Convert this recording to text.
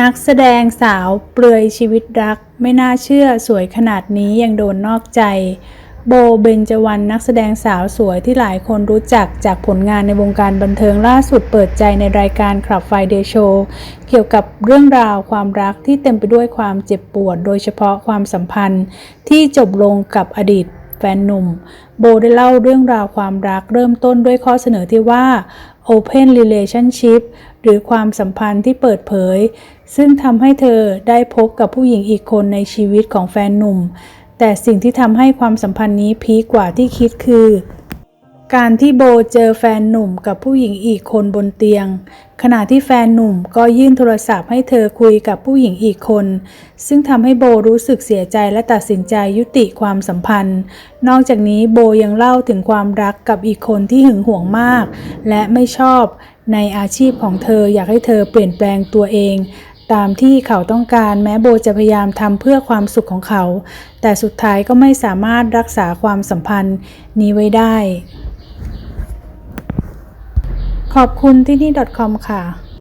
นักแสดงสาวเปลือยชีวิตรัก ไม่น่าเชื่อสวยขนาดนี้ยังโดนนอกใจ โบเบนจวรรณนักแสดงสาวสวยที่หลายคนรู้จักจากผลงานในวงการบันเทิงล่าสุดเปิดใจในรายการคลับไฟเดย์โชว์เกี่ยวกับเรื่องราวความรักที่เต็มไปด้วยความเจ็บปวด โดยเฉพาะความสัมพันธ์ที่จบลงกับอดีตแฟนหนุ่ม โบได้เล่าเรื่องราวความรักเริ่มต้นด้วยข้อเสนอที่ว่า Open Relationship หรือความสัมพันธ์ที่เปิดเผย ซึ่งทำให้เธอได้พบกับผู้หญิงอีกคนในชีวิตของแฟนหนุ่ม แต่สิ่งที่ทำให้ความสัมพันธ์นี้พีกกว่าที่คิดคือ การที่โบเจอแฟนหนุ่มกับผู้หญิงอีกคนบนเตียง ขณะที่แฟนหนุ่มก็ยื่นโทรศัพท์ให้เธอคุยกับผู้หญิงอีกคน ซึ่งทำให้โบรู้สึกเสียใจและตัดสินใจยุติความสัมพันธ์ นอกจากนี้โบยังเล่าถึงความรักกับอีกคนที่หึงหวงมาก และไม่ชอบในอาชีพของเธออยากให้เธอเปลี่ยนแปลงตัวเอง ตามที่เขาต้องการแม้โบจะพยายามทำเพื่อความสุขของเขา แต่สุดท้ายก็ไม่สามารถรักษาความสัมพันธ์นี้ไว้ได้ ขอบคุณที่นี่ .com ค่ะ